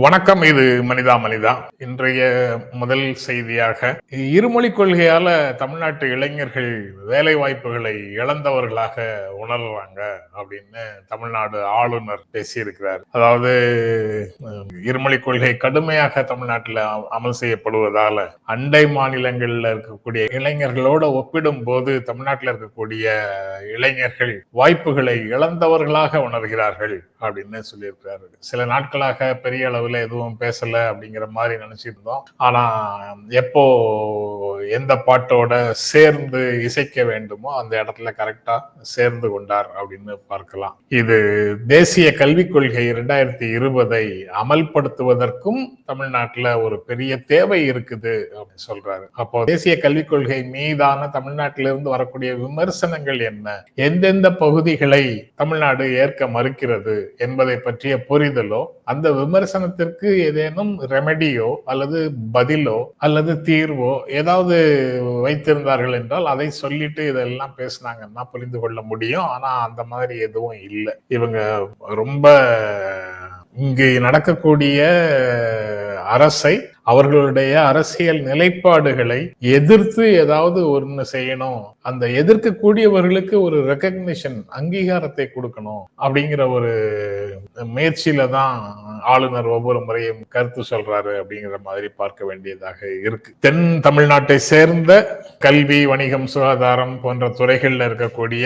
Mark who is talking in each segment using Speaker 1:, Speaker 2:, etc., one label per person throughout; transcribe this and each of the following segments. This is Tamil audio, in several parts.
Speaker 1: வணக்கம் இது மனிதா மனிதா. இன்றைய முதல் செய்தியாக இருமொழி கொள்கையால தமிழ்நாட்டு இளைஞர்கள் வேலை வாய்ப்புகளை இழந்தவர்களாக உணர்றாங்க அப்படின்னு தமிழ்நாடு ஆளுநர் பேசியிருக்கிறார். அதாவது இருமொழி கொள்கை கடுமையாக தமிழ்நாட்டில் அமல் செய்யப்படுவதால அண்டை மாநிலங்கள்ல இருக்கக்கூடிய இளைஞர்களோட ஒப்பிடும் போது தமிழ்நாட்டில் இருக்கக்கூடிய இளைஞர்கள் வாய்ப்புகளை இழந்தவர்களாக உணர்கிறார்கள் அப்படின்னு சொல்லியிருக்கிறார். சில நாட்களாக பெரிய அளவில் எதுவும் பேசல அப்படிங்கிற மாதிரி நினைச்சிட்டு இருந்தோம் ஆனா எப்போ எந்த பாட்டோட சேர்ந்து இசைக்க வேண்டுமோ அந்த இடத்துல கரெக்டா சேர்ந்து கொண்டார் அப்படின்னு பார்க்கலாம். இது தேசிய கல்விக் கொள்கை இரண்டாயிரத்தி இருபதை அமல்படுத்துவதற்கும் தமிழ்நாட்டுல ஒரு பெரிய தேவை இருக்குது அப்படின்னு சொல்றாரு. அப்போ தேசிய கல்விக் கொள்கை மீதான தமிழ்நாட்டிலிருந்து வரக்கூடிய விமர்சனங்கள் என்ன? எந்தெந்த பகுதிகளை தமிழ்நாடு ஏற்க மறுக்கிறது என்பதை பற்றிய புரிதலோ அந்த பிரச்சனத்திற்கு ஏதேனும் ரெமெடியோ அல்லது பதிலோ அல்லது தீர்வோ ஏதாவது வைத்திருந்தார்கள் என்றால் அதை சொல்லிட்டு இதெல்லாம் பேசினாங்கன்னா புரிந்து கொள்ள முடியும். ஆனா அந்த மாதிரி எதுவும் இல்லை. இவங்க ரொம்ப இங்கு நடக்கக்கூடிய அரசை அவர்களுடைய அரசியல் நிலைப்பாடுகளை எதிர்த்து ஏதாவது ஒன்று செய்யணும். அந்த எதிர்க்கக்கூடியவர்களுக்கு ஒரு ரெக்கக்னிஷன் அங்கீகாரத்தை கொடுக்கணும் அப்படிங்கிற ஒரு முயற்சியில தான் ஆளுநர் ஒவ்வொரு முறையும் கருத்து சொல்றாரு அப்படிங்கிற மாதிரி பார்க்க வேண்டியதாக இருக்கு. தென் தமிழ்நாட்டை சேர்ந்த கல்வி வணிகம் சுகாதாரம் போன்ற துறைகளில் இருக்கக்கூடிய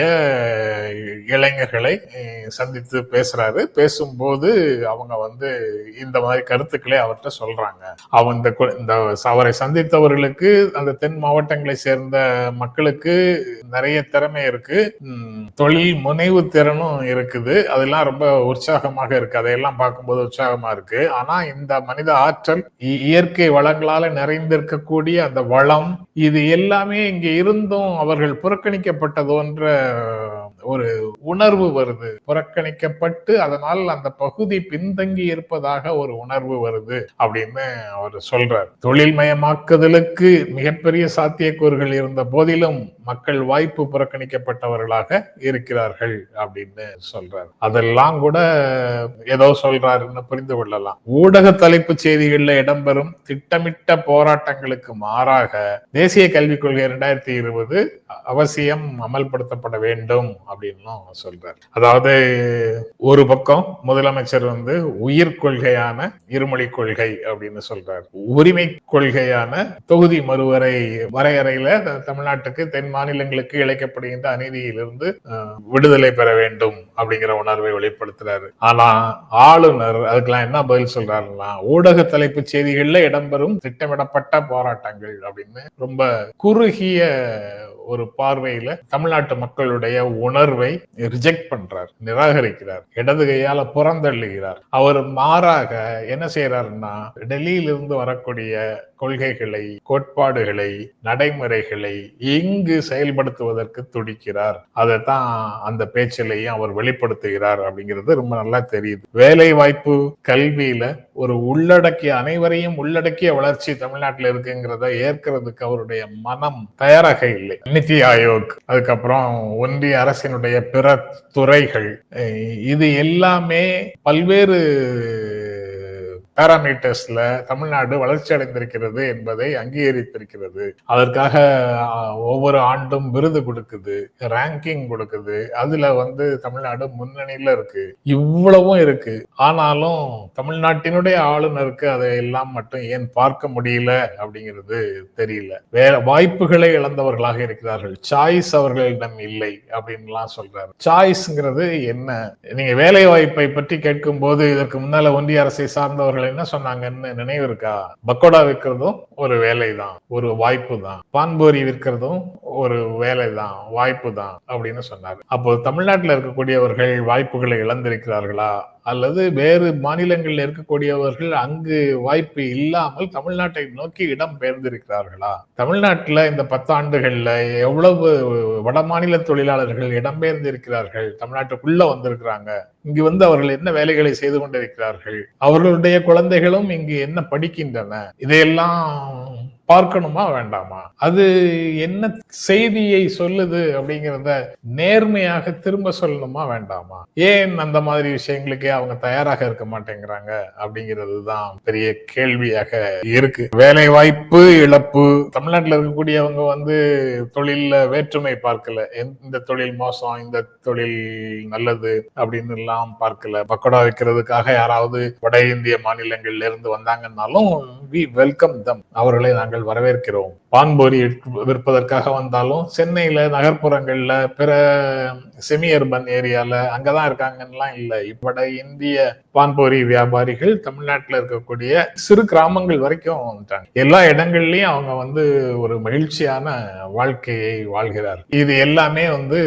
Speaker 1: இளைஞர்களை சந்தித்து பேசுறாரு. பேசும்போது அவங்க வந்து இந்த மாதிரி கருத்துக்களை அவர்கிட்ட சொல்றாங்க. அவன் இந்த அவரை சந்தித்தவர்களுக்கு அந்த தென் மாவட்டங்களை சேர்ந்த மக்களுக்கு நிறைய திறமை இருக்கு. தொழில் முனைவு திறனும் இருக்குது. அதெல்லாம் ரொம்ப உற்சாகமாக இருக்கு. அதையெல்லாம் பார்க்கும்போது உற்சாகமா இருக்கு. ஆனா இந்த மனித ஆற்றல் இ- இயற்கை வளங்களால நிறைந்திருக்கக்கூடிய அந்த வளம் இது எல்லாமே இங்க இருந்தும் அவர்கள் புறக்கணிக்கப்பட்டதோன்ற ஒரு உணர்வு வருது. புறக்கணிக்கப்பட்டு அதனால் அந்த பகுதி பின்தங்கி இருப்பதாக ஒரு உணர்வு வருது அப்படின்னு அவர் சொல்றார். தொழில்மயமாக்குதலுக்கு மிகப்பெரிய சாத்தியக்கூறுகள் இருந்த போதிலும் மக்கள் வாய்ப்பு புறக்கணிக்கப்பட்டவர்களாக இருக்கிறார்கள் அப்படின்னு சொல்றார். அதெல்லாம் கூட ஏதோ சொல்றாருன்னு புரிந்து கொள்ளலாம். ஊடக தலைப்பு செய்திகள்ல இடம்பெறும் திட்டமிட்ட போராட்டங்களுக்கு மாறாக தேசிய கல்விக் கொள்கை இரண்டாயிரத்தி இருபது அவசியம் அமல்படுத்தப்பட வேண்டும் அப்படின்னும் சொல்றாரு அதாவது ஒரு பக்கம் முதலமைச்சர் வந்து உயிர் கொள்கையான இருமொழி கொள்கை அப்படின்னு சொல்றாரு. உரிமை கொள்கையான தொகுதி மறுவரை வரையறையில தமிழ்நாட்டுக்கு தென் மாநிலங்களுக்கு இழைக்கப்படுகின்ற அநீதியிலிருந்து விடுதலை பெற வேண்டும் அப்படிங்கிற உணர்வை வெளிப்படுத்துறாரு. ஆனா ஆளுநர் அதுக்கெல்லாம் என்ன பதில் சொல்றாருன்னா ஊடக தலைப்பு செய்திகள்ல இடம்பெறும் திட்டமிடப்பட்ட போராட்டங்கள் அப்படின்னு ரொம்ப குறுகிய ஒரு பார்வையில தமிழ்நாட்டு மக்களுடைய உணர்வை ரிஜெக்ட் பண்றார் நிராகரிக்கிறார் இடது கையால புறந்தள்ளுகிறார். அவர் மாறாக என்ன செய்யறாருன்னா டெல்லியிலிருந்து வரக்கூடிய கொள்கைகளை கோட்பாடுகளை நடைமுறைகளை இங்கு செயல்படுத்துவதற்கு துடிக்கிறார். அதை தான் அந்த பேச்சிலையும் அவர் வெளிப்படுத்துகிறார் அப்படிங்கிறது ரொம்ப நல்லா தெரியுது. வேலை வாய்ப்பு கல்வியில ஒரு உள்ளடக்கிய அனைவரையும் உள்ளடக்கிய வளர்ச்சி தமிழ்நாட்டில் இருக்குங்கிறத ஏற்கிறதுக்கு அவருடைய மனம் தயாராக இல்லை. நிதி ஆயோக் அதுக்கப்புறம் ஒன்றிய அரசினுடைய பிற துறைகள் இது எல்லாமே பல்வேறு பேராமீட்டர்ஸ்ல தமிழ்நாடு வளர்ச்சி அடைந்திருக்கிறது என்பதை அங்கீகரித்திருக்கிறது. அதற்காக ஒவ்வொரு ஆண்டும் விருது கொடுக்குது ரேங்கிங் கொடுக்குது. அதுல வந்து தமிழ்நாடு முன்னணியில இருக்கு. இவ்வளவும் இருக்கு. ஆனாலும் தமிழ்நாட்டினுடைய ஆளுநருக்கு அதையெல்லாம் மட்டும் ஏன் பார்க்க முடியல அப்படிங்கிறது தெரியல. வேற வாய்ப்புகளை இழந்தவர்களாக இருக்கிறார்கள். சாய்ஸ் அவர்களிடம் இல்லை அப்படின்லாம் சொல்றாரு. சாய்ஸ்ங்கிறது என்ன? நீங்க வேலை வாய்ப்பை பற்றி கேட்கும் போது இதற்கு முன்னால ஒன்றிய அரசை சார்ந்தவர்கள் என்ன சொன்னாங்கன்னு நினைவு இருக்கா? பக்கோடா விற்கிறதும் ஒரு வேலை தான் ஒரு வாய்ப்பு தான் பான்போரி விற்கிறதும் ஒரு வேலை தான் வாய்ப்பு தான் அப்படின்னு சொன்னார் அப்போ தமிழ்நாட்டில் இருக்கக்கூடியவர்கள் வாய்ப்புகளை இழந்திருக்கிறார்களா? அல்லது வேறு மாநிலங்களில் இருக்கக்கூடியவர்கள் அங்கு வாய்ப்பு இல்லாமல் தமிழ்நாட்டை நோக்கி இடம் பெயர்ந்திருக்கிறார்களா? தமிழ்நாட்டுல இந்த பத்தாண்டுகள்ல எவ்வளவு வடமாநில தொழிலாளர்கள் தொழிலாளர்கள் இடம்பெயர்ந்திருக்கிறார்கள். தமிழ்நாட்டுக்குள்ள வந்திருக்கிறாங்க. இங்கு வந்து அவர்கள் என்ன வேலைகளை செய்து கொண்டிருக்கிறார்கள்? அவர்களுடைய குழந்தைகளும் இங்கு என்ன படிக்கின்றன? இதையெல்லாம் பார்க்கணுமா வேண்டாமா? அது என்ன செய்தியை சொல்லுது அப்படிங்கிறத நேர்மையாக திரும்ப சொல்லணுமா வேண்டாமா? ஏன் அந்த மாதிரி விஷயங்களுக்கே அவங்க தயாராக இருக்க மாட்டேங்கிறாங்க அப்படிங்கிறது தான் பெரிய கேள்வியாக இருக்கு. வேலை வாய்ப்பு இழப்பு. தமிழ்நாட்டில் இருக்கக்கூடியவங்க வந்து தொழில்ல வேற்றுமை பார்க்கல. இந்த தொழில் மோசம் இந்த தொழில் நல்லது அப்படின்னு எல்லாம் பார்க்கல. பக்கோடா வைக்கிறதுக்காக யாராவது வட இந்திய மாநிலங்கள்ல இருந்து வந்தாங்கன்னாலும் வி வெல்கம் தம் அவர்களை நாங்கள் வரவேற்கிறோம். பான்பொரி விற்பதற்காக வந்தாலும் சென்னையில நகர்ப்புறங்கள்ல பிற செமி அர்பன் ஏரியால அங்கதான் இருக்காங்கலாம் இல்ல. இப்பட இந்திய பான்போரி வியாபாரிகள் தமிழ்நாட்டில் இருக்கக்கூடிய சிறு கிராமங்கள் வரைக்கும் வந்துட்டாங்க. எல்லா இடங்கள்லயும் அவங்க வந்து ஒரு மகிழ்ச்சியான வாழ்க்கையை வாழ்கிறார். இது எல்லாமே வந்து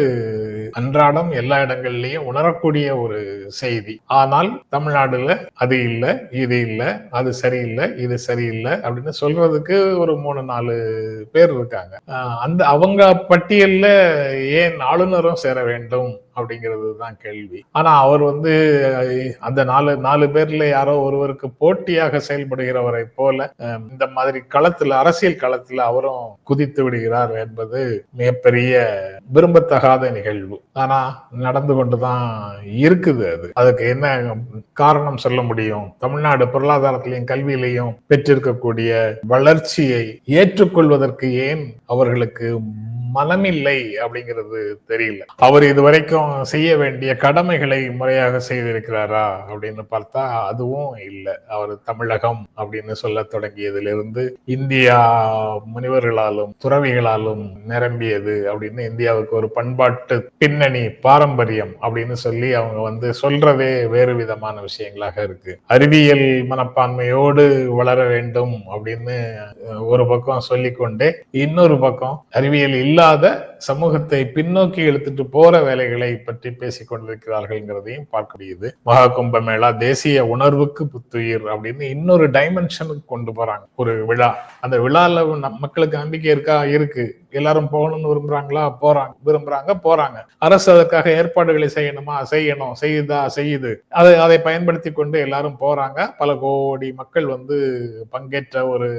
Speaker 1: அன்றாடம் எல்லா இடங்கள்லயும் உணரக்கூடிய ஒரு செய்தி. ஆனால் தமிழ்நாடுல அது இல்லை இது இல்லை அது சரியில்லை இது சரியில்லை அப்படின்னு சொல்றதுக்கு ஒரு மூணு நாலு பேர் இருக்காங்க. அந்த அவங்க பட்டியல்ல ஏன் ஆளுநரும் சேர வேண்டும்? அப்படிங்கிறது தான் கேள்வி. ஆனா அவர் வந்து அந்த நாலு நாலு பேர்ல யாரோ ஒருவருக்கு போட்டியாக செயல்படுகிறவரை போல இந்த மாதிரி களத்துல அரசியல் களத்துல அவரும் குதித்து விடுகிறார் என்பது மிகப்பெரிய விரும்பத்தகாத நிகழ்வு. ஆனா நடந்து கொண்டுதான் இருக்குது அது. அதுக்கு என்ன காரணம் சொல்ல முடியும்? தமிழ்நாடு பொருளாதாரத்திலையும் கல்வியிலையும் பெற்றிருக்கக்கூடிய வளர்ச்சியை ஏற்றுக்கொள்வதற்கு ஏன் அவர்களுக்கு மனமில்லை அப்படிங்கிறது தெரியல. அவர் இதுவரைக்கும் செய்ய வேண்டிய கடமைகளை முறையாக செய்திருக்கிறாரா அப்படின்னு பார்த்தா அதுவும் இல்லை. அவர் தமிழகம் அப்படின்னு சொல்ல தொடங்கியதிலிருந்து இந்தியா முனிவர்களாலும் துறவிகளாலும் நிரம்பியது அப்படின்னு இந்தியாவுக்கு ஒரு பண்பாட்டு பின்னணி பாரம்பரியம் அப்படின்னு சொல்லி அவங்க வந்து சொல்றதே வேறு விதமான விஷயங்களாக இருக்கு. அறிவியல் மனப்பான்மையோடு வளர வேண்டும் அப்படின்னு ஒரு பக்கம் சொல்லிக்கொண்டே இன்னொரு பக்கம் அறிவியல் இல்லாத சமூகத்தை பின்னோக்கி இழுத்துட்டு போற வேலைகளை பற்றி பேசிக் கொண்டிருக்கிறார்கள்ங்கிறதையும் பார்க்க முடியுது. மகா கும்பமேளா தேசிய உணர்வுக்கு புத்துயிர் அப்படின்னு இன்னொரு டைமென்ஷனுக்கு கொண்டு போறாங்க. ஒரு விழா. அந்த விழால மக்களுக்கு நம்பிக்கை இருக்கா? இருக்கு. எல்லாரும் போகணும்னு விரும்புறாங்களா? போறாங்க. விரும்புறாங்க போறாங்க. அரசு அதற்காக ஏற்பாடுகளை செய்யணுமா? செய்யணும். செய்யுதா? செய்யுது. அதை அதை பயன்படுத்தி கொண்டு எல்லாரும் போறாங்க. பல கோடி மக்கள் வந்து பங்கேற்ற ஒரு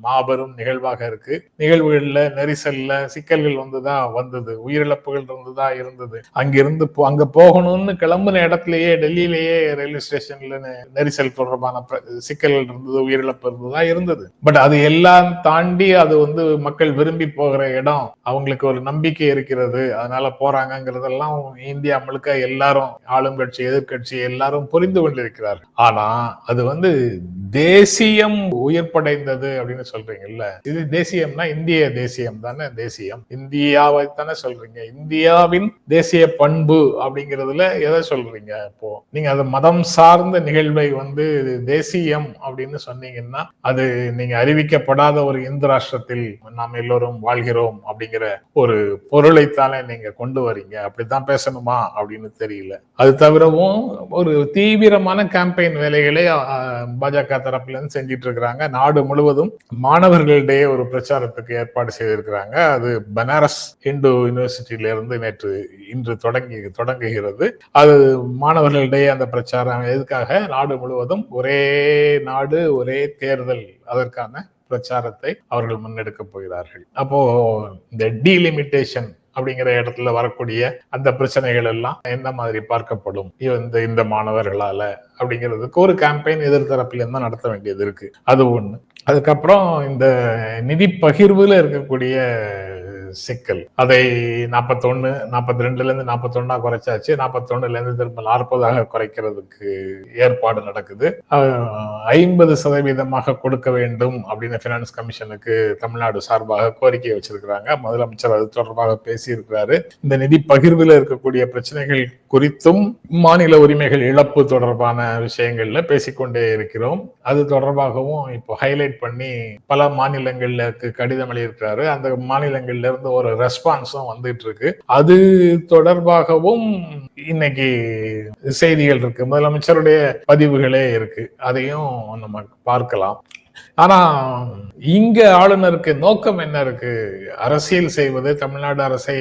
Speaker 1: மாபெரும் நிகழ்வாக இருக்கு. நிகழ்வுகள்ல நெரிசல்ல சிக்கல்கள் வந்துதான் வந்தது. உயிரிழப்புகள் இருந்ததா இருந்தது. அங்கிருந்து அங்க போகணும்னு கிளம்புன இடத்துலயே டெல்லியிலேயே ரயில்வே ஸ்டேஷன்ல நெரிசல் தொடர்பான சிக்கல்கள் இருந்தது உயிரிழப்பு இருந்ததா இருந்தது. பட் அது எல்லாம் தாண்டி அது வந்து மக்கள் விரும்பி போகிற இடம். அவங்களுக்கு ஒரு நம்பிக்கை இருக்கிறது. அதனால போறாங்கிறதெல்லாம் இந்தியா முழுக்க எல்லாரும் ஆளும் கட்சி எதிர்கட்சி எல்லாரும் புரிந்து கொண்டிருக்கிறார் ஆனா அது வந்து தேசியம் உயிர்ப்படைந்தது அப்படின்னு சொல்றீங்கல்ல. இது தேசியம்னா இந்திய தேசியம் தானே? தேசியம். இந்தியா இந்தியாவை தானே சொல்றீங்க. இந்தியாவின் தேசிய பண்பு அப்படிங்கிறதுல எதை சொல்றீங்க இப்போ? நீங்க அது மதம் சார்ந்த நிகழ்வை வந்து தேசியம் அப்படின்னு சொன்னீங்கன்னா அது நீங்க அறிவிக்கப்படாத ஒரு இந்து ராஷ்டிரத்தில் நாம் எல்லோரும் வாழ்கிறோம் அப்படிங்கிற ஒரு பொருளைத்தானே நீங்க கொண்டு வரீங்க. அப்படித்தான் பேசணுமா அப்படின்னு தெரியல. அது தவிரவும் ஒரு தீவிரமான கேம்பெயின் வேலைகளை பாஜக தரப்புல இருந்து செஞ்சிட்டு இருக்கிறாங்க நாடு முழுவதும் மாணவர்களிடையே ஒரு பிரச்சாரத்துக்கு ஏற்பாடு செய்திருக்கிறாங்க. அது பனாரஸ் இந்து யூனிவர்சிட்டியிலிருந்து நேற்று இன்று தொடங்கி தொடங்குகிறது. அது மாணவர்களிடையே அந்த பிரச்சாரம். எதுக்காக? நாடு முழுவதும் ஒரே நாடு ஒரே தேர்தல். அதற்கான பிரச்சாரத்தை அவர்கள் முன்னெடுக்க போகிறார்கள். அப்போ இந்த டீலிமிட்டேஷன் அப்படிங்கிற இடத்துல வரக்கூடிய அந்த பிரச்சனைகள் எல்லாம் எந்த மாதிரி பார்க்கப்படும்? இந்த இந்த மாணவர்களால அப்படிங்கிறதுக்கு ஒரு கேம்பெயின் எதிர்த்தரப்புல இருந்து தான் நடத்த வேண்டியது இருக்கு. அது ஒண்ணு. அதுக்கப்புறம் இந்த நிதி பகிர்வுல இருக்கக்கூடிய சிக்கல். அதை நாற்பத்தொன்னு நாற்பத்தி ரெண்டுல இருந்து நாற்பத்தொன்னா குறைச்சாச்சு. நாற்பத்தொன்னுல இருந்து திரும்ப நாற்பதாக குறைக்கிறதுக்கு ஏற்பாடு நடக்குது. ஐம்பது சதவீதமாக கொடுக்க வேண்டும் அப்படின்னு பினான்ஸ் கமிஷனுக்கு தமிழ்நாடு சார்பாக கோரிக்கை வச்சிருக்கிறாங்க. முதலமைச்சர் அது தொடர்பாக பேசியிருக்கிறாரு. இந்த நிதி பகிர்வில் இருக்கக்கூடிய பிரச்சனைகள் குறித்தும் மாநில உரிமைகள் இழப்பு தொடர்பான விஷயங்கள்ல பேசிக்கொண்டே இருக்கிறோம். அது தொடர்பாகவும் இப்போ ஹைலைட் பண்ணி பல மாநிலங்களுக்கு கடிதம் எழுதியிருக்கிறாரு. அந்த மாநிலங்கள்ல இருந்து ஒரு ரெஸ்பான்ஸும் வந்துட்டு இருக்கு அது தொடர்பாகவும் இன்னைக்கு செய்திகள் இருக்கு. முதலமைச்சருடைய பதிவுகளே இருக்கு. அதையும் நம்ம பார்க்கலாம். ஆனா இங்க ஆளுநருக்கு நோக்கம் என்ன இருக்கு? அரசியல் செய்வது தமிழ்நாடு அரசை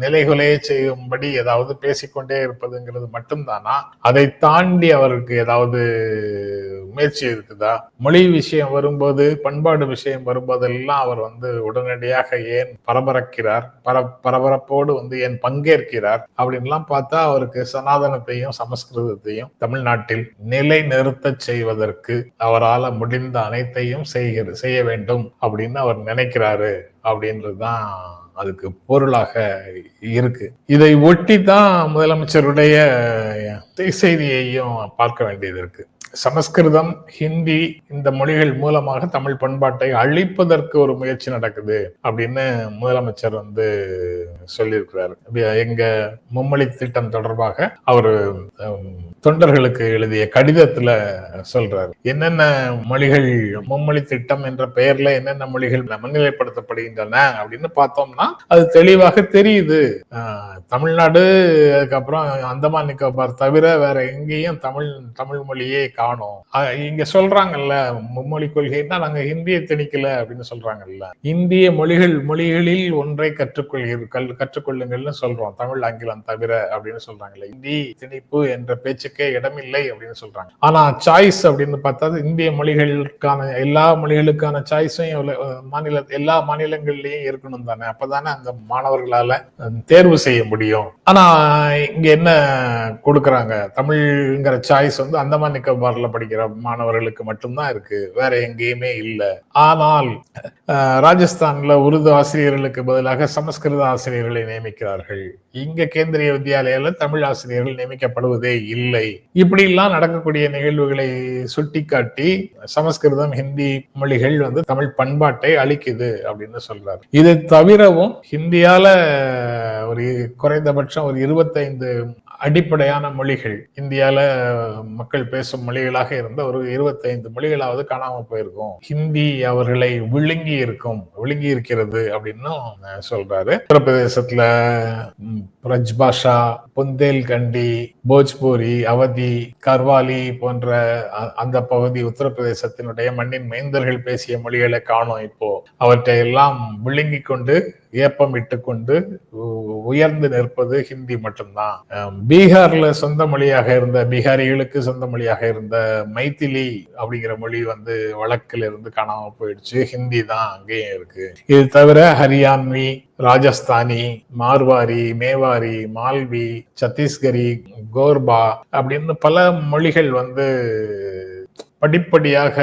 Speaker 1: நிலைகுலைய செய்யும்படி ஏதாவது பேசிக்கொண்டே இருப்பதுங்கிறது மட்டும்தானா? அதை தாண்டி அவருக்கு ஏதாவது முயற்சி இருக்குதா? மொழி விஷயம் வரும்போது பண்பாடு விஷயம் வரும்போதெல்லாம் அவர் வந்து உடனடியாக ஏன் பரபரக்கிறார்? பர பரபரப்போடு வந்து ஏன் பங்கேற்கிறார்? அப்படின்லாம் பார்த்தா அவருக்கு சனாதனத்தையும் சமஸ்கிருதத்தையும் தமிழ்நாட்டில் நிலை நிறுத்தச் செய்வதற்கு அவரால் முடிந்த அனைத்தையும் செய்கிற செய்ய வேண்டும் அப்படின்னு அவர் நினைக்கிறாரு அப்படின்றதுதான் அதுக்கு பொருளாக இருக்கு. இதை ஒட்டி தான் முதலமைச்சருடைய செய்தியையும் பார்க்க வேண்டியது இருக்கு. சமஸ்கிருதம் ஹிந்தி இந்த மொழிகள் மூலமாக தமிழ் பண்பாட்டை அழிப்பதற்கு ஒரு முயற்சி நடக்குது அப்படின்னு முதலமைச்சர் வந்து சொல்லியிருக்கிறாரு. எங்க மும்மொழி திட்டம் தொடர்பாக அவர் தொண்டர்களுக்கு எழுதிய கடிதத்துல சொல்றாரு. என்னென்ன மொழிகள் மும்மொழி திட்டம் என்ற பெயர்ல என்னென்ன மொழிகள் முன்னிலைப்படுத்தப்படுகின்றன அப்படின்னு பார்த்தோம்னா அது தெளிவாக தெரியுது. தமிழ்நாடு அதுக்கப்புறம் அந்தமான் நிக்கோபார் தவிர வேற எங்கேயும் தமிழ் தமிழ் மொழியே காணும். இங்க சொல்றாங்கல்ல மும்மொழி கொள்கைன்னா நாங்க ஹிந்தியை திணிக்கல அப்படின்னு சொல்றாங்கல்ல. இந்திய மொழிகள் மொழிகளில் ஒன்றை கற்றுக்கொள்கிறீர்கள் கற்றுக்கொள்ளுங்கள்னு சொல்றோம். தமிழ் ஆங்கிலம் தவிர அப்படின்னு சொல்றாங்கல்ல. இந்தி திணிப்பு என்ற பேச்சுக்கே இடமில்லை அப்படின்னு சொல்றாங்க. ஆனா சாய்ஸ் அப்படின்னு பார்த்தா இந்திய மொழிகளுக்கான எல்லா மொழிகளுக்கான சாய்ஸும் மாநில எல்லா மாநிலங்கள்லயும் இருக்கணும் தானே. அப்பதானே அந்த மாணவர்களால தேர்வு செய்ய முடியும். ஆனா இங்க என்ன கொடுக்குறாங்க? தமிழ்ங்கிற சாய்ஸ் வந்து அந்தமான் நிக்கோபார்ல படிக்கிற மாணவர்களுக்கு மட்டும்தான் இருக்கு. வேற எங்கேயுமே இல்லை. ஆனால் ராஜஸ்தான்ல உருது ஆசிரியர்களுக்கு பதிலாக சமஸ்கிருத ஆசிரியர்களை நியமிக்கிறார்கள். இங்க கேந்திரிய வித்யாலயில தமிழ் ஆசிரியர்கள் நியமிக்கப்படுவதே இல்லை. இப்படி எல்லாம் நடக்கக்கூடிய நிகழ்வுகளை சுட்டிக்காட்டி சமஸ்கிருதம் ஹிந்தி மொழிகள் வந்து தமிழ் பண்பாட்டை அளிக்குது அப்படின்னு சொல்றாரு. இது தவிரவும் ஹிந்தியால ஒரு குறைந்தபட்சம் ஒரு இருபத்தைந்து அடிப்படையான மொழிகள். இந்தியால மக்கள் பேசும் மொழிகளாக இருந்த ஒரு இருபத்தைந்து மொழிகளாவது காணாமல் போயிருக்கும். ஹிந்தி அவர்களை விழுங்கி இருக்கும் விழுங்கி இருக்கிறது அப்படின்னு சொல்றாரு. உத்தரப்பிரதேசத்துல பிரஜ் பாஷா புந்தேல்கண்டி போஜ்பூரி அவதி கர்வாலி போன்ற அந்த பகுதி உத்தரப்பிரதேசத்தினுடைய மண்ணின் மைந்தர்கள் பேசிய மொழிகளை காணும் இப்போ. அவற்றை எல்லாம் விழுங்கி கொண்டு ஏப்பம் இட்டுக்கொண்டு உயர்ந்து நிற்பது ஹிந்தி மட்டும்தான். பீகார்ல சொந்த மொழியாக இருந்த பீகாரிகளுக்கு சொந்த மொழியாக இருந்த மைத்திலி அப்படிங்கிற மொழி வந்து வழக்கில் இருந்து காணாம போயிடுச்சு. ஹிந்தி தான் அங்கேயும் இருக்கு. இது தவிர ஹரியான்வி ராஜஸ்தானி மார்வாரி மேவாரி மால்வி சத்தீஸ்கரி கோர்பா அப்படின்னு பல மொழிகள் வந்து படிப்படியாக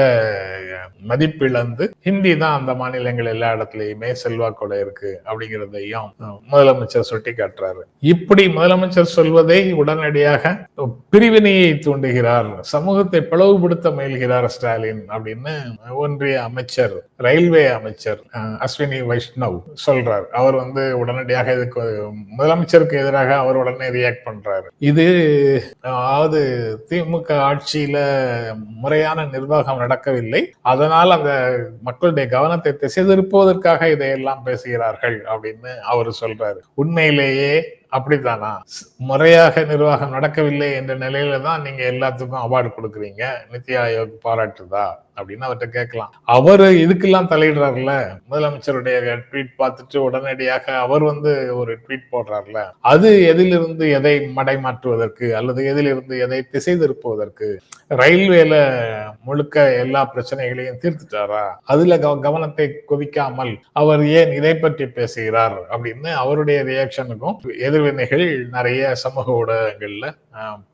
Speaker 1: மதிப்பிழந்து ஹிந்தி தான் அந்த மாநிலங்கள் எல்லா இடத்துலயுமே செல்வாக்கோட இருக்கு அப்படிங்கிறதையும் முதலமைச்சர் சுட்டி காட்டுறாரு இப்படி முதலமைச்சர் சொல்வதை உடனடியாக பிரிவினையை தூண்டுகிறார் சமூகத்தை பிளவுபடுத்த முயல்கிறார் ஸ்டாலின் அப்படின்னு ஒன்றிய அமைச்சர் ரயில்வே அமைச்சர் அஸ்வினி வைஷ்ணவ் சொல்றார். அவர் வந்து உடனடியாக இதுக்கு முதலமைச்சருக்கு எதிராக அவர் உடனே ரியாக்ட் பண்றாரு. இது அதாவது திமுக ஆட்சியில முறையான நிர்வாகம் நடக்கவில்லை. அதனால் அந்த மக்களுடைய கவனத்தை திசை திருப்புவதற்காக இதையெல்லாம் பேசுகிறார்கள் அப்படின்னு அவர் சொல்றாரு. உண்மையிலேயே அப்படித்தானா? முறையாக நிர்வாகம் நடக்கவில்லை என்ற நிலையில தான் நீங்க எல்லாத்துக்கும் அவார்டு கொடுக்குறீங்க. நித்தி ஆயோக் பாராட்டுதா? அப்படின்னு அவர்கிட்ட கேட்கலாம். அவர் இதுக்கெல்லாம் தலையிடுறாருல முதலமைச்சருடைய ட்வீட் பார்த்துட்டு உடனடியாக அவர் வந்து ஒரு ட்வீட் போடுறாருல அது எதிலிருந்து எதை மடை மாற்றுவதற்கு அல்லது எதிலிருந்து எதை திசை திருப்புவதற்கு ரயில்வேல முழுக்க எல்லா பிரச்சனைகளையும் தீர்த்துட்டாரா? அதுல கவனத்தை குவிக்காமல் அவர் ஏன் இதை பற்றி பேசுகிறார்? அப்படின்னு அவருடைய ரியாக்ஷனுக்கும் எதிர்வினைகள் நிறைய சமூக ஊடகங்கள்ல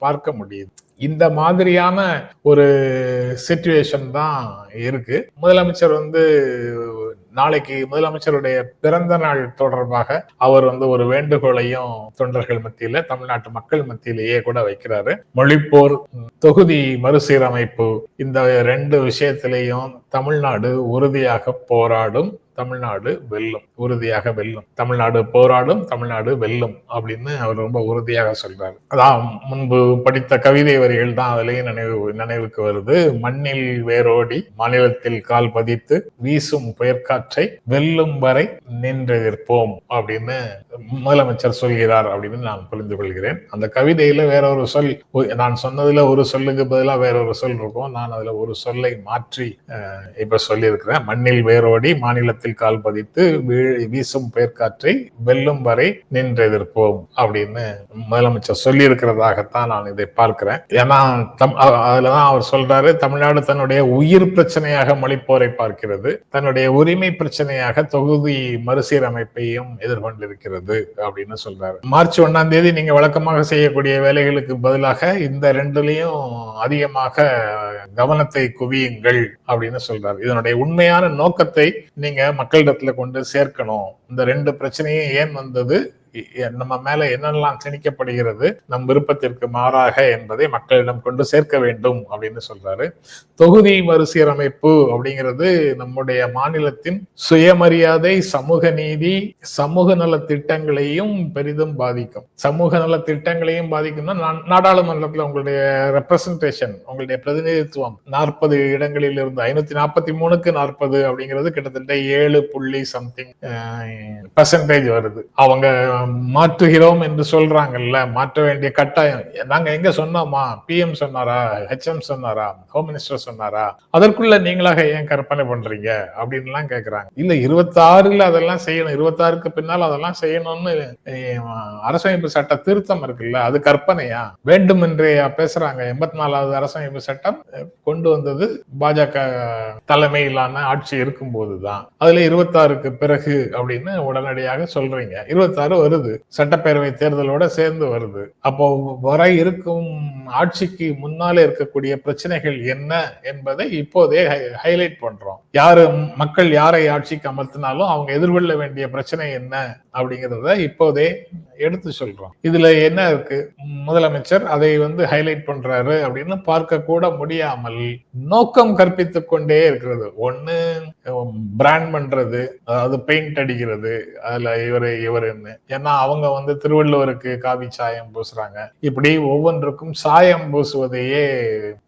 Speaker 1: பார்க்க முடியுது. இந்த மாதிரியான ஒரு சிச்சுவேஷன் தான் இருக்கு. முதலமைச்சர் வந்து நாளைக்கு முதலமைச்சருடைய பிறந்த நாள் தொடர்பாக அவர் வந்து ஒரு வேண்டுகோளையும் தொண்டர்கள் மத்தியில தமிழ்நாட்டு மக்கள் மத்தியிலேயே கூட வைக்கிறாரு. மொழிப்போர் தொகுதி மறுசீரமைப்பு இந்த ரெண்டு விஷயத்திலையும் தமிழ்நாடு உறுதியாக போராடும். தமிழ்நாடு வெல்லும் உறுதியாக வெல்லும். தமிழ்நாடு போராடும் தமிழ்நாடு வெல்லும் அப்படின்னு அவர் ரொம்ப உறுதியாக சொல்றாரு. அதான் முன்பு படித்த கவிதை வரிகள் தான் அதுலயும் நினைவு நினைவுக்கு வருது. மண்ணில் வேரோடி மாநிலத்தில் கால் பதித்து வீசும் புயற்காற்றை வெல்லும் வரை நின்றெதிர்ப்போம் அப்படின்னு முதலமைச்சர் சொல்கிறார் அப்படின்னு நான் புரிந்து கொள்கிறேன். அந்த கவிதையில வேற ஒரு சொல் நான் சொன்னதுல ஒரு சொல்லுக்கு பதிலா வேற ஒரு சொல் இருக்கும். நான் அதுல ஒரு சொல்லை மாற்றி அஹ், இப்ப சொல்லியிருக்கிறேன். மண்ணில் வேரோடி மாநிலத்தில் கால் பதித்து வீசும் பெயர்காற்றை வெல்லும் வரை நின்றெதிர்ப்போம் அப்படின்னு முதலமைச்சர் சொல்லி இருக்கிறதாகத்தான் நான் இதை பார்க்கிறேன். ஏன்னா தம் அதுலதான் அவர் சொல்றாரு தமிழ்நாடு தன்னுடைய உயிர் பிரச்சனையாக மொழிப்போரை பார்க்கிறது. தன்னுடைய உரிமை பிரச்சனையாக தொகுதி மறுசீரமைப்பையும் எதிர்கொண்டிருக்கிறது. அப்படின்னு சொல்றாரு. மார்ச் ஒன்னாம் தேதி நீங்க வழக்கமாக செய்யக்கூடிய வேலைகளுக்கு பதிலாக இந்த ரெண்டுலயும் அதிகமாக கவனத்தை குவியுங்கள் அப்படின்னு சொல்றாரு. இதனுடைய உண்மையான நோக்கத்தை நீங்க மக்களிடத்துல கொண்டு சேர்க்கணும். இந்த ரெண்டு பிரச்சனையும் ஏன் வந்தது? நம்ம மேல என்னெல்லாம் திணிக்கப்படுகிறது நம் விருப்பத்திற்கு மாறாக என்பதை மக்களிடம் கொண்டு சேர்க்க வேண்டும் அப்படின்னு சொல்றாரு. தொகுதி மறுசீரமைப்பு அப்படிங்கிறது நம்முடைய மாநிலத்தின் சுயமரியாதை சமூக நீதி சமூக நல திட்டங்களையும் பெரிதும் பாதிக்கும். சமூக நல திட்டங்களையும் பாதிக்கும்னா நா- உங்களுடைய ரெப்ரசன்டேஷன் உங்களுடைய பிரதிநிதித்துவம் நாற்பது இடங்களில் இருந்து ஐநூத்தி நாற்பத்தி மூணுக்கு நாற்பது அப்படிங்கிறது கிட்டத்தட்ட ஏழு புள்ளி சம்திங் பர்சன்டேஜ் வருது. அவங்க மாற்றுகிறோம் என்று சொல்றாங்கல்ல மாற்ற வேண்டிய கட்டாயம். நாங்க எங்க சொன்னோமா? பிஎம் சொன்னாரா? ஹெச்எம் சொன்னாரா? ஹோம் மினிஸ்டர் சொன்னாரா? அதற்குள்ள நீங்களாக ஏன் கற்பனை பண்றீங்க? அப்படின்லாம் கேக்குறாங்க. இல்ல இருபத்தாறுல அதெல்லாம் செய்யணும். இருபத்தாறுக்கு பின்னால் அதெல்லாம் செய்யணும்னு அரசமைப்பு சட்ட திருத்தம் இருக்குல்ல அது கற்பனையா? வேண்டும் என்றே பேசுறாங்க. எண்பத்தி நாலாவது அரசமைப்பு சட்டம் கொண்டு வந்தது பாஜக தலைமையிலான ஆட்சி இருக்கும்போதுதான். அதுல இருபத்தாறுக்கு பிறகு அப்படின்னு உடனடியாக சொல்றீங்க. இருபத்தாறு வருது. சட்டப்பேரவை தேர்தலோட சேர்ந்து வருது. அப்போ வர இருக்கும் ஆட்சிக்கு முன்னாலே இருக்கக்கூடிய பிரச்சனைகள் என்ன என்பதை இப்போதே ஹைலைட் பண்றோம். யாரு மக்கள் யாரை ஆட்சிக்கு அமர்த்தினாலும் அவங்க எதிர்கொள்ள வேண்டிய பிரச்சனை என்ன அப்படிங்கிறத இப்போதே எடுத்து சொல்றோம். இதுல என்ன இருக்கு? முதலமைச்சர் அதை வந்து ஹைலைட் பண்றாரு அப்படின்னு பார்க்க கூட முடியாமல் நோக்கம் கற்பித்துக் கொண்டே இருக்கிறது. ஒண்ணு பிராண்ட் பண்றது அதாவது பெயிண்ட் அடிக்கிறது அதுல இவரு இவருன்னு. ஏன்னா அவங்க வந்து திருவள்ளுவருக்கு காவி சாயம் பூசுறாங்க. இப்படி ஒவ்வொன்றுக்கும் சாயம் பூசுவதையே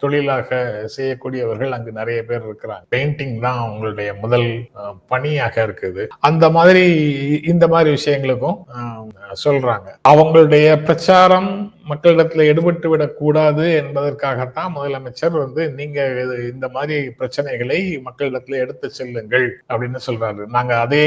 Speaker 1: தொழிலாக செய்யக்கூடியவர்கள் அங்கு நிறைய பேர் இருக்கிறாங்க. பெயிண்டிங் தான் அவங்களுடைய முதல் பணியாக இருக்குது. அந்த மாதிரி இந்த மாதிரி விஷயங்களுக்கும் சொல்றாங்க. அவங்களுடைய பிரச்சாரம் மக்களிடத்துல எடுபட்டு விடக்கூடாது என்பதற்காகத்தான் முதலமைச்சர் வந்து நீங்க இது- இந்த மாதிரி பிரச்சனைகளை மக்களிடத்துல எடுத்து செல்லுங்கள் அப்படின்னு சொல்றாரு. நாங்க அதே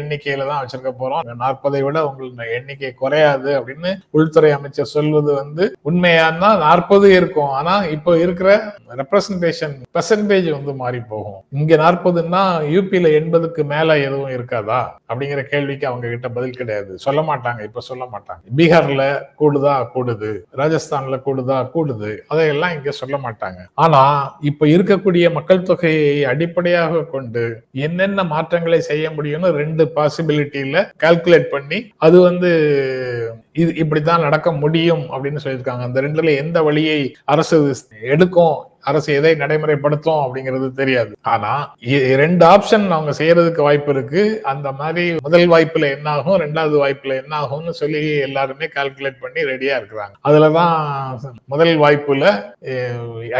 Speaker 1: எண்ணிக்கையில தான் வச்சிருக்க போறோம். நாற்பதை விட உங்களுடைய எண்ணிக்கை குறையாது அப்படின்னு உள்துறை அமைச்சர் சொல்வது வந்து உண்மையானா நாற்பது இருக்கும். ஆனா இப்போ இருக்கிற ரெப்ரசன்டேஷன் பெர்சன்டேஜ் வந்து மாறி போகும். இங்க நாற்பதுன்னா யூபியில எண்பதுக்கு மேல எதுவும் இருக்காதா? அப்படிங்கிற கேள்விக்கு அவங்க கிட்ட பதில் கிடையாது. சொல்ல மாட்டாங்க இப்ப சொல்ல மாட்டாங்க. பீகார்ல கூடுதா? கூடுது ராஜஸ்தான்ல கூடுதா கூடுது. அதையெல்லாம் இங்க சொல்ல மாட்டாங்க. ஆனா இப்ப இருக்கக்கூடிய மக்கள் தொகையை அடிப்படையாக கொண்டு என்னென்ன மாற்றங்களை செய்ய முடியும்னு ரெண்டு பாசிபிலிட்டியில கால்குலேட் பண்ணி அது வந்து இது இப்படித்தான் நடக்க முடியும் அப்படின்னு சொல்லியிருக்காங்க. அந்த ரெண்டுல எந்த வழியை அரசு எடுக்கும் அரசு எதை நடைமுறைப்படுத்தும் அப்படிங்கிறது தெரியாது. ஆனா ரெண்டு ஆப்ஷன் அவங்க செய்யறதுக்கு வாய்ப்பு இருக்கு. அந்த மாதிரி முதல் வாய்ப்புல என்ன ஆகும் ரெண்டாவது வாய்ப்புல என்ன ஆகும்னு சொல்லி எல்லாருமே கால்குலேட் பண்ணி ரெடியா இருக்கிறாங்க. அதுலதான் முதல் வாய்ப்புல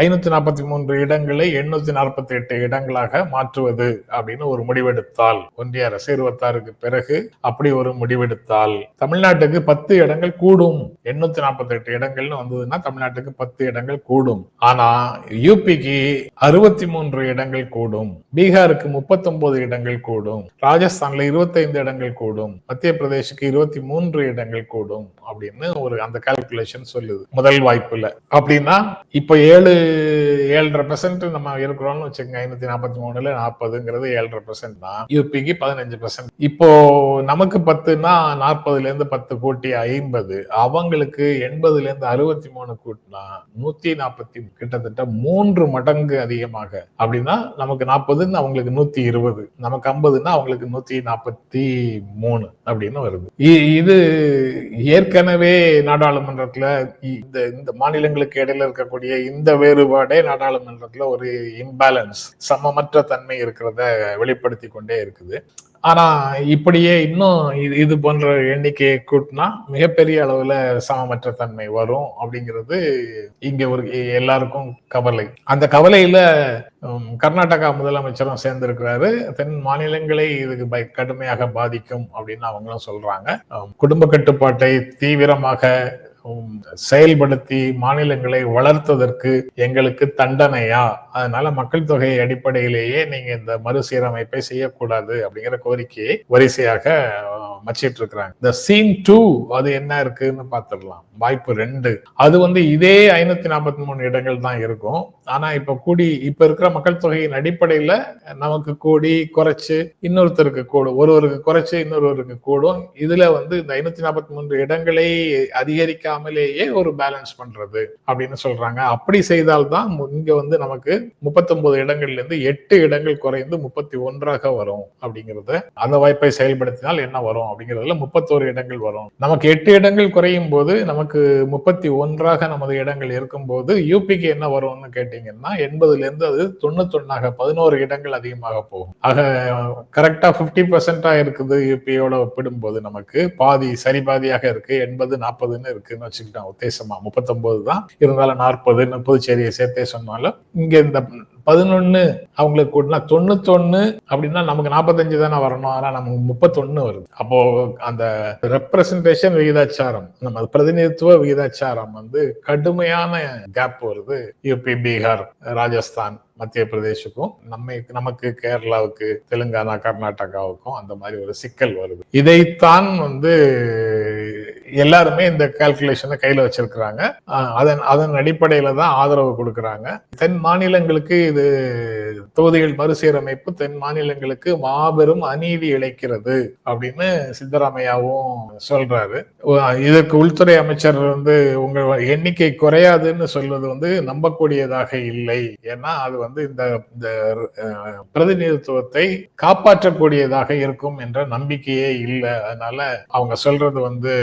Speaker 1: ஐநூத்தி நாற்பத்தி மூன்று இடங்களை எண்ணூத்தி நாற்பத்தி எட்டு இடங்களாக மாற்றுவது அப்படின்னு ஒரு முடிவெடுத்தால் ஒன்றிய அரசு இருபத்தாறுக்கு பிறகு அப்படி ஒரு முடிவெடுத்தால் தமிழ்நாட்டுக்கு பத்து இடங்கள் கூடும். எண்ணூத்தி நாற்பத்தி எட்டு இடங்கள்னு வந்ததுன்னா தமிழ்நாட்டுக்கு பத்து இடங்கள் கூடும். ஆனா யூபிக்கு அறுபத்தி மூன்று இடங்கள் கூடும். பீகாருக்கு முப்பத்தொன்பது இடங்கள் கூடும். ராஜஸ்தான்ல இருபத்தைந்து இடங்கள் கூடும். மத்திய பிரதேசுக்கு இருபத்தி மூன்று இடங்கள் கூடும் அப்படின்னு ஒரு அந்த கால்குலேஷன் சொல்லுது. முதல் வாய்ப்புல. அப்படின்னா இப்ப ஏழு ஏழரை பெர்சென்ட் நம்ம இருக்கிறோம்னு வச்சுக்கோங்க. ஐநூத்தி நாற்பத்தி மூணுல நாற்பதுங்கிறது ஏழரை பெர்சென்ட் தான். யூபிக்கு பதினஞ்சு பெர்சென்ட் இப்போ நமக்கு பத்துனா நாற்பதுல இருந்து பத்து கூட்டி ஐம்பது. அவங்களுக்கு எண்பதுல இருந்து அறுபத்தி மூணு கூட்டினா நூத்தி நாற்பத்தி கிட்டத்தட்ட மூன்று மடங்கு அதிகமாக. அப்படின்னா நமக்கு நாற்பதுன்னு அவங்களுக்கு நூத்தி இருபது. நமக்கு ஐம்பதுன்னா அவங்களுக்கு நூத்தி நாற்பத்தி மூணு அப்படின்னு வருது. இது ஏற்கனவே நாடாளுமன்றத்துல இந்த இந்த மாநிலங்களுக்கு இடையில இருக்கக்கூடிய இந்த வேறுபாடே நாடாளுமன்றத்துல ஒரு இம்பேலன்ஸ் சமமற்ற தன்மை இருக்கிறத வெளிப்படுத்தி கொண்டே இருக்குது. ஆனா இப்படியே இன்னும் இது இது போன்ற எண்ணிக்கையை கூட்டினா மிகப்பெரிய அளவுல சமமற்ற தன்மை வரும் அப்படிங்கிறது இங்க ஒரு எல்லாருக்கும் கவலை. அந்த கவலையில கர்நாடகா முதலமைச்சரும் சேர்ந்திருக்கிறாரு. தென் மாநிலங்களை இதுக்கு பை கடுமையாக பாதிக்கும் அப்படின்னு அவங்களும் சொல்றாங்க. குடும்ப கட்டுப்பாட்டை தீவிரமாக செயல்படுத்தி மாநிலங்களை வளர்த்ததற்கு எங்களுக்கு தண்டனையா? அதனால மக்கள் தொகை அடிப்படையிலேயே நீங்க இந்த மறுசீரமைப்பை செய்யக்கூடாது அப்படிங்கிற கோரிக்கையை வரிசையாக அஹ், வச்சிட்டு இருக்கிறாங்க இந்த சீன் டூ அது என்ன இருக்குன்னு பார்த்துடலாம் வாய்ப்பு ரெண்டு. அது வந்து இதே ஐநூத்தி நாற்பத்தி மூணு இடங்கள் தான் இருக்கும். ஆனா இப்ப கூடி இப்ப இருக்கிற மக்கள் தொகையின் அடிப்படையில நமக்கு கூடி குறைச்சு இன்னொருத்தருக்கு கூடும். ஒருவருக்கு குறைச்சு இன்னொருவருக்கு கூடும். இதுல வந்து இந்த ஐநூத்தி நாற்பத்தி மூன்று இடங்களை அதிகரிக்க வைக்காமலேயே ஒரு பேலன்ஸ் பண்றது அப்படின்னு சொல்றாங்க. அப்படி செய்தால்தான் இங்க வந்து நமக்கு 39 இடங்கள்ல இருந்து எட்டு இடங்கள் குறைந்து முப்பத்தி ஒன்றாக வரும் அப்படிங்கறத அந்த வாய்ப்பை செயல்படுத்தினால் என்ன வரும் அப்படிங்கறதுல முப்பத்தோரு இடங்கள் வரும். நமக்கு எட்டு இடங்கள் குறையும் போது நமக்கு முப்பத்தி ஒன்றாக நமது இடங்கள் இருக்கும்போது யூபிக்கு என்ன வரும்னு கேட்டீங்கன்னா எண்பதுல இருந்து அது தொண்ணூத்தொன்னாக பதினோரு இடங்கள் அதிகமாக போகும். ஆக கரெக்டா பிப்டி பர்சன்டா இருக்குது யூபியோட ஒப்பிடும்போது நமக்கு. பாதி சரி பாதியாக இருக்கு எண்பது நாற்பதுன்னு இருக்கு. அப்படின்னு வச்சுக்கிட்டோம் உத்தேசமா. முப்பத்தொன்பது தான். இருந்தாலும் நாற்பது புதுச்சேரியை சேர்த்தே சொன்னாலும் இங்க இந்த பதினொன்னு அவங்களுக்கு கூட்டினா தொண்ணூத்தொன்னு அப்படின்னா நமக்கு நாற்பத்தஞ்சு தானே வரணும். ஆனா நமக்கு முப்பத்தொன்னு வருது. அப்போ அந்த ரெப்ரசன்டேஷன் விகிதாச்சாரம் நம்ம பிரதிநிதித்துவ விகிதாச்சாரம் வந்து கடுமையான கேப் வருது. யூபி பீகார் ராஜஸ்தான் மத்திய பிரதேசுக்கும் நம்ம நமக்கு கேரளாவுக்கு தெலுங்கானா கர்நாடகாவுக்கும் அந்த மாதிரி ஒரு சிக்கல் வருது. இதைத்தான் வந்து எல்லாருமே இந்த கால்குலேஷனை கையில வச்சிருக்கிறாங்க. அதன் அதன் அடிப்படையில தான் ஆதரவு கொடுக்கறாங்க. தென் மாநிலங்களுக்கு இது தொகுதிகள் மறுசீரமைப்பு தென் மாநிலங்களுக்கு மாபெரும் அநீதி இழைக்கிறது அப்படின்னு சித்தராமையாவும் சொல்றாரு. இதற்கு உள்துறை அமைச்சர் வந்து உங்க எண்ணிக்கை குறையாதுன்னு சொல்வது வந்து நம்பக்கூடியதாக இல்லை. ஏன்னா அது வந்து இந்த இந்த பிரதிநிதித்துவத்தை காப்பாற்றக்கூடியதாக இருக்கும் என்ற நம்பிக்கையே இல்லை. அதனால அவங்க சொல்றது வந்து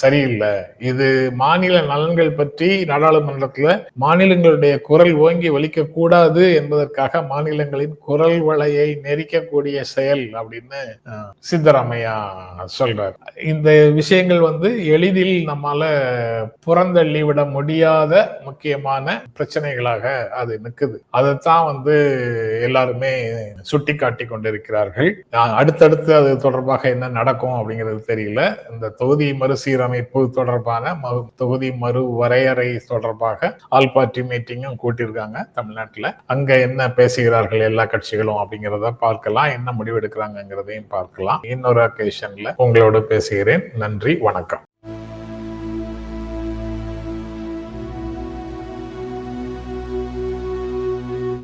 Speaker 1: சரியில்லை. இது மாநில நலன்கள் பற்றி நாடாளுமன்றத்துல மாநிலங்களுடைய குரல் ஓங்கி வலிக்க கூடாது என்பதற்காக மாநிலங்களின் குரல் வலையை நெரிக்கக்கூடிய செயல் அப்படின்னு சித்தராமையா சொல்றார். இந்த விஷயங்கள் வந்து எளிதில் நம்மால புறந்தள்ளி விட முடியாத முக்கியமான பிரச்சனைகளாக அது நிக்குது. அதைத்தான் வந்து எல்லாருமே சுட்டி காட்டி கொண்டிருக்கிறார்கள் அடுத்தடுத்து அது தொடர்பாக என்ன நடக்கும் அப்படிங்கிறது தெரியல. இந்த தொகுதி மறுசீரமைப்பு தொடர்பான மறு- தொகுதி மறு வரையறை தொடர்பாக ஆல் பார்ட்டி மீட்டிங்கும் கூட்டியிருக்காங்க தமிழ்நாட்டில். அங்க என்ன பேசுகிறார்கள் எல்லா கட்சிகளும் அப்படிங்கிறத பார்க்கலாம். என்ன முடிவு எடுக்கிறாங்கிறதையும் பார்க்கலாம். இன்னொரு அக்கேஷன்ல உங்களோட பேசுகிறேன். நன்றி. வணக்கம்.